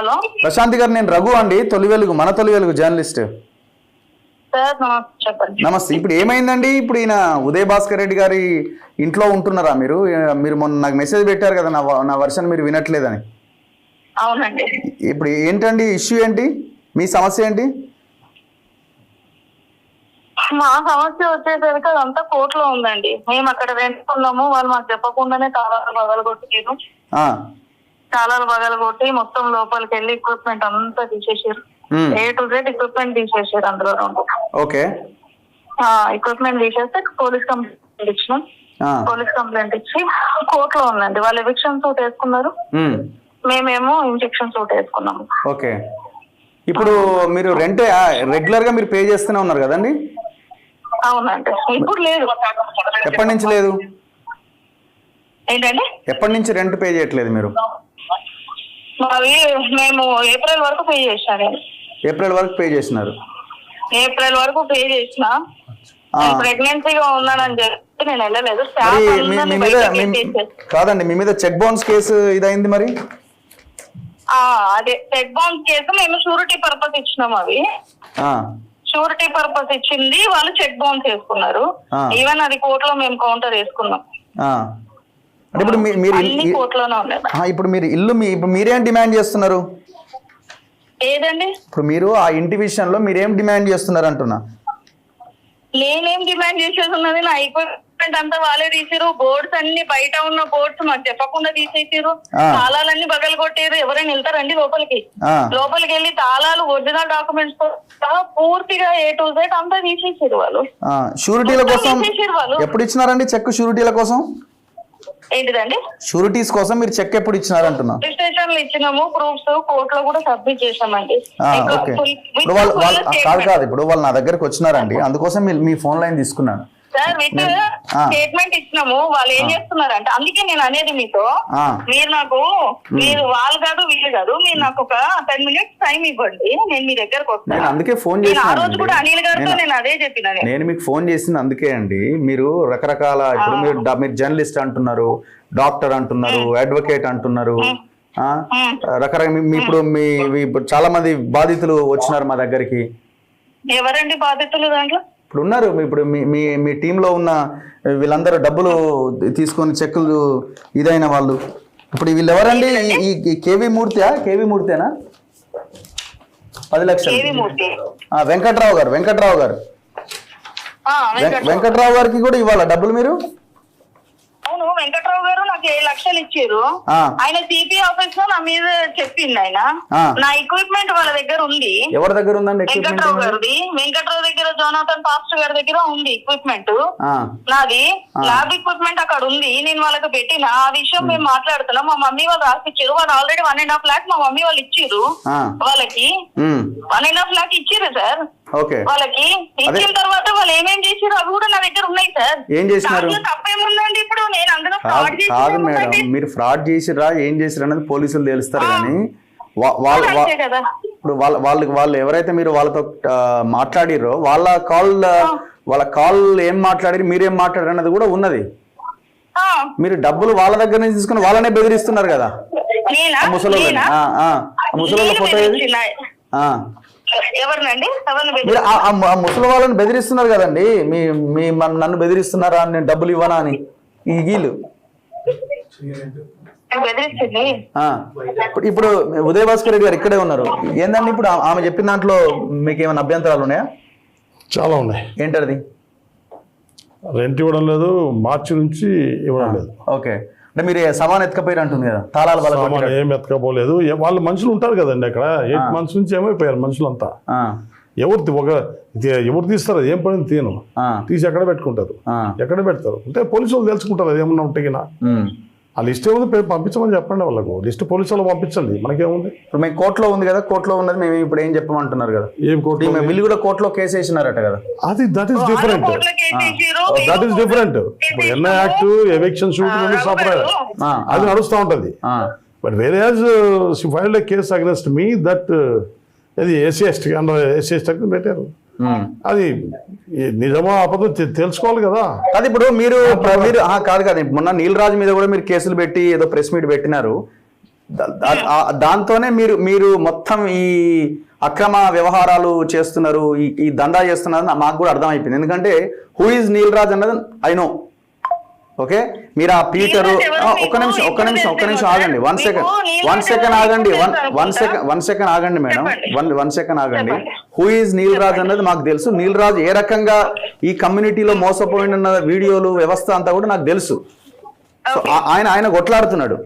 Hello? Prashanti గారు నేను రఘు అండి తొలి వెలుగు మన తొలి వెలుగు జర్నలిస్ట్. నమస్తే ఇప్పుడు ఏమైందండి? ఇప్పుడు ఈయన ఉదయ్ భాస్కర్ రెడ్డి గారి ఇంట్లో ఉంటున్నారా మీరు? మీరు మొన్న నాకు మెసేజ్ పెట్టారు కదా నా నా వర్షన్ మీరు వినట్లేదని. అవునండి. ఇప్పుడు ఏంటండి ఇష్యూ ఏంటి? మీ సమస్య ఏంటి? మా సమస్య వచ్చేసరికి అదంతా కోర్టులో ఉందండి. మేము అక్కడ వెంటుకున్నాము వాళ్ళు మాకు చెప్పకుండానే తాళాలు బగలు కొట్టారు ఆ, తాళాలు బగలు కొట్టి మొత్తం లోపలికి వెళ్ళి ఎక్విప్మెంట్ అంతా తీసేసారు ఏ టు జెడ్ ఎక్విప్మెంట్ తీసేసారు అందులో ఓకే. ఎక్విప్మెంట్ తీసేస్తే పోలీస్ కంప్లైంట్ ఇచ్చినాం. పోలీస్ కంప్లైంట్ ఇచ్చి కోర్టులో ఉందండి. వాళ్ళు ఎవిక్షన్ సూట్ వేసుకున్నారు. మేమేమో ఇంజెక్షన్ సూట్ వేసుకున్నాము ఓకే. ఇప్పుడు మీరు రెంట్ రెగ్యులర్గా మీరు పే చేస్తూనే ఉన్నారు కదండి? అవునండి. ఇప్పుడు లేదు. ఎప్పటి నుంచి లేదు? ఏంటండి? ఎప్పటి నుంచి రెంట్ పే చేయట్లేదు మీరు? మావి మేము ఏప్రిల్ వరకు పే చేసిన నేను ఏప్రిల్ వరకు పే చేసినారు. ఏప్రిల్ వరకు పే చేసిన. ప్రెగ్నెన్సీగా ఉన్నానని చెప్పి నేను వెళ్ళలేదు. స్టాఫ్ అందరినీ బయటకి. కాదండి మీ మీద చెక్ బౌన్స్ కేసు ఇదైంది మరి? ఆ, అదే చెక్ బౌన్స్ కేసు మేము షూరిటీ పర్పస్ ఇచ్చినాం అవి. ఆ, షూరిటీ పర్పస్ ఇచ్చింది వాళ్ళు చెక్ బౌన్స్ వేసుకున్నారు. ఆ. ఈవెన్ అది కోర్టులో మేము కౌంటర్ వేసుకున్నాం. ఆ. అంటే ఇప్పుడు మీరు ఇప్పుడు మీరు ఇల్లు మీ ఇప్పుడు మీరేం డిమాండ్ చేస్తున్నారు? ఏదండి? ఇప్పుడు మీరు ఆ ఇంటి విషయంలో మీరేం డిమాండ్ చేస్తున్నారు అంటున్నా? నేనేం డిమాండ్ చేసేది ఉన్నది నా ఎక్విప్మెంట్ అంతా వాళ్ళే తీసిరు బోర్డ్స్ అన్ని బయట ఉన్న బోర్డ్స్ మాకు చెప్పకుండా తీసేసారు. తాళాలన్నీ బగలు కొట్టారు ఎవరైనా వెళ్తారండి లోపలికి? లోపలికి వెళ్ళి తాళాలు ఒరిజినల్ డాక్యుమెంట్స్ పూర్తిగా ఏ టు జెడ్ అంతా తీసేసారు వాళ్ళు. షూరిటీల కోసం ఎప్పుడు ఇచ్చినారండి చెక్ షూరిటీల కోసం? ఏంటిదండి? షూరిటీస్ కోసం మీరు చెక్ ఎప్పుడు ఇచ్చినారు అంటున్నా రిజిస్ట్రేషన్లు ఇచ్చినాము ప్రూఫ్స్ కోర్టులో కూడా సబ్మిట్ చేసామండి ఓకే ఇప్పుడు వాళ్ళు కాదు. కాదు ఇప్పుడు వాళ్ళు నా దగ్గరకు వచ్చినారండి. అందుకోసం మీ ఫోన్ లైన్ తీసుకున్నాను. Sir with. స్టేట్మెంట్ ఇచ్చినాము. వాళ్ళు ఏం చేస్తున్నారంటే అందుకే నేను అనేది మీతో. మీరు నాకు మీరు వాళ్ళు కాదు వీళ్ళు కాదు మీరు నాకు ఒక టెన్ మినిట్స్ టైం ఇవ్వండి. నేను మీ దగ్గరకు వస్తాను. అందుకే ఫోన్ నేను ఆ రోజు కూడా అనిల్ గారితో నేను- నేను అదే చెప్పిన నేను. మీకు ఫోన్ చేసింది అందుకే అండి. మీరు రకరకాల ఇప్పుడు మీరు మీరు జర్నలిస్ట్ అంటున్నారు డాక్టర్ అంటున్నారు అడ్వకేట్ అంటున్నారు రకరకాల ఇప్పుడు మీ చాలా మంది బాధితులు వచ్చినారు మా దగ్గరికి. ఎవరండి బాధితులు దాంట్లో? ఇప్పుడు ఉన్నారు ఇప్పుడు మీ మీ మీ టీంలో ఉన్న వీళ్ళందరూ డబ్బులు తీసుకొని చెక్కులు ఇదైన వాళ్ళు. ఇప్పుడు వీళ్ళు ఎవరండి ఈ- కేవీ మూర్తియా? కేవీ మూర్తేనా పది లక్షలు. వెంకట్రావు గారు వెంకట్రావు గారు. వెంకట్రావు గారికి కూడా ఇవ్వాలా డబ్బులు మీరు? అవును వెంకట్రావు గారు నాకు ఏడు లక్షలు ఇచ్చారు. ఆయన సిపి ఆఫీస్లో నా మీద చెప్పింది ఆయన. నా ఎక్విప్మెంట్ వాళ్ళ దగ్గర ఉంది. ఎవరి దగ్గర ఉందండి వెంకట్రావు గారిది. వెంకట్రావు దగ్గర జోనాథన్ పాస్టర్ గారి దగ్గర ఉంది ఎక్విప్మెంట్ నాది. ల్యాబ్ ఎక్విప్మెంట్ అక్కడ ఉంది. నేను వాళ్ళకి పెట్టిన. ఆ విషయం మేము మాట్లాడుతున్నాం. మా మమ్మీ వాళ్ళు రాసిచ్చారు. వాళ్ళు already one and half lakh మా మమ్మీ వాళ్ళు ఇచ్చారు వాళ్ళకి. వన్ అండ్ హాఫ్ లాక్ ఇచ్చారు సార్. ఓకే. వాళ్ళకి ఇచ్చిన తర్వాత వాళ్ళు ఏమేం చేశారు అవి కూడా నా దగ్గర ఉన్నాయి సార్. ఏం చేసినారు? తప్పేముందండి ఇప్పుడు? నేను అందులో కాదు మేడం. మీరు ఫ్రాడ్ చేసిరా ఏం చేసిరా అనేది పోలీసులు తెలుస్తారు కానీ వాళ్ళ ఇప్పుడు వాళ్ళ వాళ్ళకి వాళ్ళు ఎవరైతే మీరు వాళ్ళతో మాట్లాడిరో వాళ్ళ కాల్ వాళ్ళ కాల్ ఏం మాట్లాడి మీరేం మాట్లాడారు అన్నది కూడా ఉన్నది. మీరు డబ్బులు వాళ్ళ దగ్గర నుంచి తీసుకుని వాళ్ళనే బెదిరిస్తున్నారు కదా. ముసలోళ్ళ నేను ఫోటో. ఎవరినండి ఎవరిని ఆ- ముసలి వాళ్ళని బెదిరిస్తున్నారు కదండి. మీ మీ నన్ను బెదిరిస్తున్నారా నేను డబ్బులు ఇవ్వనా అని? ఈ ఆ. ఇప్పుడు- ఇప్పుడు ఉదయ భాస్కర్ రెడ్డి గారు ఇక్కడే ఉన్నారు. ఏందండి ఇప్పుడు ఆమె చెప్పిన దాంట్లో మీకు ఏమైనా అభ్యంతరాలు ఉన్నాయా? చాలా ఉన్నాయి. ఏంటది? రెంట్ ఇవ్వడం లేదు మార్చి నుంచి ఇవ్వడం లేదు. ఓకే. అంటే మీరు సమాన్ ఎత్తుకపోయారు అంటుంది కదా తాళాలు బల ఏం ఎత్తకపోలేదు. వాళ్ళ మనుషులు ఉంటారు కదండి అక్కడ. ఎయిట్ మంత్స్ నుంచి ఏమైపోయారు మనుషులంతా? ఎవరు తీ- ఒక ఎవరు తీస్తారు? ఏం పని తీను తీసి ఎక్కడ పెట్టుకుంటారు? ఎక్కడ పెడతారు? అంటే పోలీసు వాళ్ళు తెలుసుకుంటారు అది ఏమన్నా ఉంటే. ఆ లిస్ట్ ఏముంది? పే- పంపించమని చెప్పండి వాళ్ళకు. లిస్ట్ పోలీసు వాళ్ళు పంపించండి. మనకేముంది? ఇప్పుడు మేము కోర్టులో ఉంది కదా కోర్టులో ఉన్నది మేము ఇప్పుడు ఏం చెప్పమంటున్నారు కదా? ఏం కోర్టు వీళ్ళు కూడా కోర్టులో కేసు వేసినారట కదా. అది that is different that is different ఇప్పుడు NI act eviction suit separate ఆ, అది నడుస్తూ ఉంటుంది. బట్ వేరే filed a case against me that అది SC ST under SC ST పెట్టారు. అది నిజమా అబద్ధం తె- తెలుసుకోవాలి కదా. కాదు ఇప్పుడు మీరు మీరు ఆ, కాదు కాదు. మొన్న నీలరాజు మీద కూడా మీరు కేసులు పెట్టి ఏదో ప్రెస్ మీట్ పెట్టినారు. దాంతోనే మీరు మీరు మొత్తం ఈ అక్రమ వ్యవహారాలు చేస్తున్నారు ఈ ఈ దందా చేస్తున్నారు మాకు కూడా అర్థమైపోయింది. ఎందుకంటే హూ ఇస్ నీల్ రాజ్ అన్నది ఐ నో ఓకే? మీరు ఆ పీటర్ ఒక్క నిమిషం ఒక్క నిమిషం ఒక్క నిమిషం? ఆగండి. వన్ సెకండ్ వన్ సెకండ్ ఆగండి. One one? Second one second ఆగండి మేడం. వన్ వన్ సెకండ్ ఆగండి. హూ ఈజ్ నీల్ రాజ్ అన్నది మాకు తెలుసు. నీల్ రాజ్ ఏ రకంగా ఈ కమ్యూనిటీలో మోసపోయిన వీడియోలు వ్యవస్థ అంతా కూడా నాకు తెలుసు. ఆయన ఆయన కొట్లాడుతున్నాడు.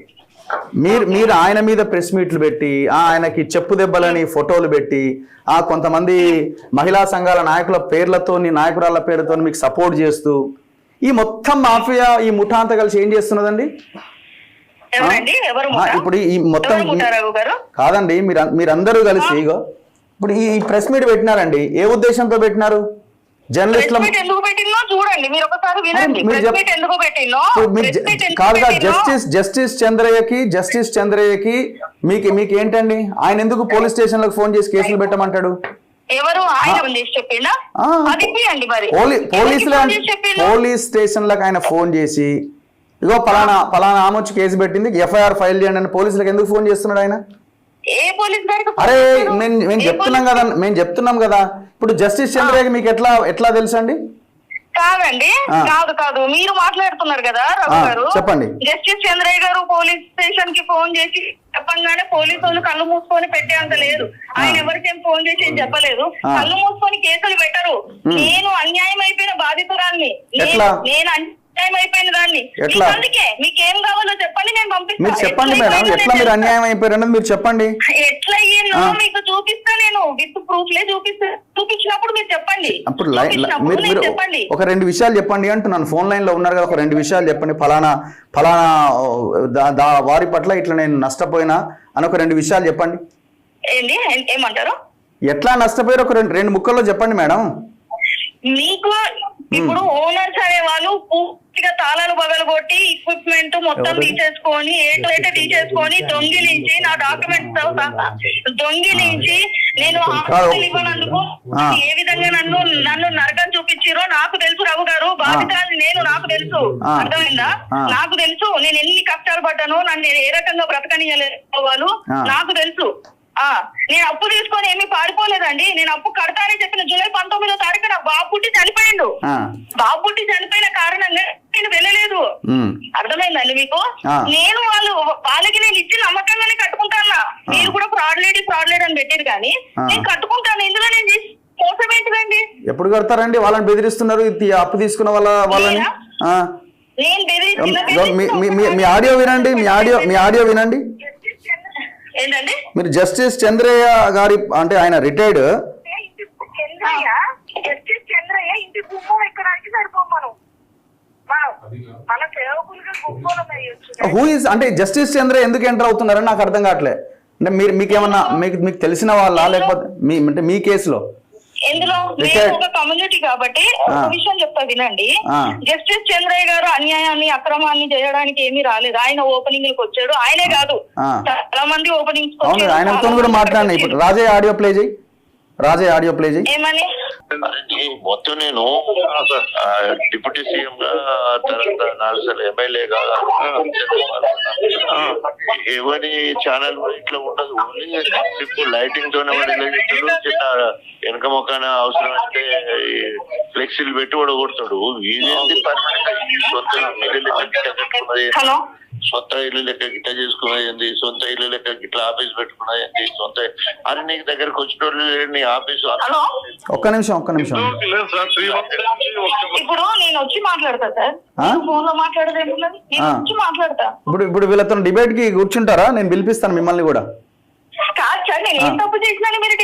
మీరు మీరు ఆయన మీద ప్రెస్ మీట్లు పెట్టి ఆయనకి చెప్పు దెబ్బలని ఫోటోలు పెట్టి ఆ కొంతమంది మహిళా సంఘాల నాయకుల పేర్లతో నాయకురాల పేరుతో మీకు సపోర్ట్ చేస్తూ ఈ మొత్తం మాఫియా ఈ ముఠా అంతా కలిసి ఏం చేస్తున్నదండి? ఇప్పుడు ఈ మొత్తం కాదండి మీరు మీరందరూ కలిసి ఇప్పుడు ఈ ప్రెస్ మీట్ పెట్టినారండి ఏ ఉద్దేశంతో పెట్టినారు? జర్నలిస్టుల ప్రెస్ మీట్ ఎందుకు పెట్టిందో చూడండి మీరు ఒకసారి వినండి. మీరు ప్రెస్ చెప్- మీట్ ఎందుకు పెట్టిందో? ఇప్పుడు మీరు ప్రెస్ జ- మీట్ ఎందుకు కాదుగా పెట్టిందో? జస్టిస్ జస్టిస్ చంద్రయ్యకి జస్టిస్ చంద్రయ్యకి మీకు మీకు ఏంటండి ఆయన ఎందుకు పోలీస్ స్టేషన్లకు ఫోన్ చేసి కేసులు పెట్టమంటాడు? ఎవరు? ఆయన ఫోన్ చేసి చెప్పిండా ఆ. అది ఇప్పియండి మరి. పోలీ ఎవరికి పోలీసులే ఫోన్ చేసి చెప్పిండు? పోలీస్ స్టేషన్లకు ఆయన ఫోన్ చేసి ఇగో పలానా పలానా ఆమె వచ్చి కేసు పెట్టింది ఎఫ్ఐఆర్ ఫైల్ చేయండి అని పోలీసులకు ఎందుకు ఫోన్ చేస్తున్నాడు ఆయన? పోలీస్ అరే? మేము చెప్తున్నాం పోలీస్ కదా మేము చెప్తున్నాం కదా. ఇప్పుడు జస్టిస్ చంద్రయ్యకి మీకు ఎట్లా ఎట్లా తెలుసండి? కాదండి. కాదు కాదు. మీరు మాట్లాడుతున్నారు కదా రఘు గారు. చెప్పండి. జస్టిస్ చంద్రయ్య గారు పోలీస్ స్టేషన్కి ఫోన్ చేసి చెప్పంగానే పోలీసు వాళ్ళు కళ్ళు మూసుకొని పెట్టేంత లేదు. ఆయన ఎవరికేం ఫోన్ చేసి ఏం చెప్పలేదు. కళ్ళు మూసుకొని కేసులు పెట్టరు. నేను అన్యాయం అయిపోయిన బాధితురాల్ని నేను- ఎట్లా? దాన్ని? మీకు అందుకే మీకేం కావాలో చెప్పండి నేను పంపిస్తాను మీరు చెప్పండి మేడం ఎట్లా మీరు అన్యాయం అయిపోయారు అన్నది మీరు చెప్పండి. ఎట్లా అయ్యిందో ఆ. మీకు చూపిస్తా నేను. విత్ ప్రూఫ్ లే చూపిస్తా. చూపించినప్పుడు మీరు చెప్పండి. అప్పుడు లై- లై- చూపించినప్పుడు మీరు నేను చెప్పండి. ఒక రెండు విషయాలు చెప్పండి అంటున్నాను. ఫోన్ లైన్లో ఉన్నారు కదా ఒక రెండు విషయాలు చెప్పండి. ఫలానా ఫలానా దా- దా- వారి పట్ల ఇట్లా నేను నష్టపోయినా అని ఒక రెండు విషయాలు చెప్పండి. ఏంది? ఏం- ఏమంటారు? ఎట్లా నష్టపోయారు? ఒక రెండు రెండు ముక్కల్లో చెప్పండి మేడం. మీకు ఇప్పుడు ఓనర్స్ అనే వాళ్ళు పూర్తిగా తాళాలు బగలు కొట్టి ఎక్విప్మెంట్ మొత్తం? తీసేసుకొని ఏట్లయితే తీసేసుకొని దొంగిలించి నా డాక్యుమెంట్స్తో సహా దొంగిలించి నేను హాస్పిటల్ ఇవ్వనందుకు. ఏ విధంగా నన్ను నన్ను నరకం చూపించారో నాకు తెలుసు రఘు గారు. బాధితురాలు నేను నాకు తెలుసు. అర్థమైందా. నాకు తెలుసు. నేను ఎన్ని కష్టాలు పడ్డానో నన్ను ఏ రకంగా బ్రతకనియలేదు వాళ్ళు. నాకు తెలుసు. ఆ నేను అప్పు తీసుకొని ఏమీ పారిపోలేదండి. నేను అప్పు కడతానని చెప్పిన జూలై పంతొమ్మిదో బాబు పుట్టి చనిపోయిండు. బాబు పుట్టి చనిపోయిన కారణంగా నేను వెళ్ళలేదు. అర్థమైందండి మీకు. నేను వాళ్ళు వాళ్ళకి నేను ఇచ్చి నమ్మకంగానే కట్టుకుంటాను మీరు కూడా ఫ్రాడ్ లేడీ ఫ్రాడ్ లేడీ అని పెట్టారు కానీ. నేను కట్టుకుంటాను. ఇందులో నేను చేసి మోసం ఏంటిదండి? ఎప్పుడు కడతారండి? వాళ్ళని బెదిరిస్తున్నారు అప్పు తీసుకున్న వాళ్ళ వాళ్ళని? మీ ఆడియో వినండి మీ ఆడియో మీ ఆడియో వినండి. ఏంటండి? మీరు జస్టిస్ చంద్రయ్య గారి అంటే ఆయన రిటైర్డ్ ఇంటి గుమ్మం ఎక్కడానికి సరిపోమను మనం. మన సేవకులుగా గుమ్మలు వేయొచ్చు హూ ఇస్ అంటే జస్టిస్ చంద్ర ఎందుకు ఎంటర్ అవుతున్నారని నాకు అర్థం కావట్లే. అంటే మీరు మీకు ఏమన్నా మీకు మీకు తెలిసిన వాళ్ళ? లేకపోతే మీ అంటే మీ కేసులో? ఒక కమ్యూనిటీ కాబట్టి ఒక ఆ. విషయం చెప్తా వినండి. జస్టిస్ చంద్రయ్య గారు అన్యాయాన్ని అక్రమాన్ని చేయడానికి ఏమీ రాలేదు. ఆయన ఓపెనింగ్లకు వచ్చాడు. ఆయనే కాదు. చాలా మంది ఓపెనింగ్స్ అవును ఆయనతో కూడా మాట్లాడినా ఇప్పుడు. రాజయ్య ఆడియో ప్లే చేయి. రాజయ్య ఆడియో ప్లే చేయి. ఏమని? మొత్తం నేను ఆ, డిప్యూటీ సీఎం గా తర్వాత నాలుగు సార్లు ఎమ్మెల్యేగా ఎవరి ఛానల్ ఇట్లా ఉండదు. ఓన్లీ ఇప్పుడు లైటింగ్ తోనే వాడు చిన్న వెనక మొక్కన అవసరం అయితే ఫ్లెక్సీలు పెట్టి కూడా కొడతాడు. ఇదేంటి సొంత ఇల్లు లెక్క గిట్ట కట్టుకున్నది హలో? సొంత ఇల్లు లెక్క గిట్ట చేసుకున్నది ఏంది? సొంత ఇల్లు లెక్క గిట్ల ఆఫీస్ పెట్టుకున్నది ఏంది? సొంత అని నీకు దగ్గరకు వచ్చిన వాళ్ళు నీ ఆఫీసు ఒక్క నిమిషం ఒక్క నిమిషం. ఇప్పుడు నేను వచ్చి మాట్లాడతా సార్? ఫోన్లో. వచ్చి మాట్లాడతా. ఇప్పుడు ఇప్పుడు వీళ్ళతో డిబేట్కి కూర్చుంటారా? నేను పిలిపిస్తాను మిమ్మల్ని కూడా. కాదు సార్ నేను ఏం తప్పు చేసినా మీరు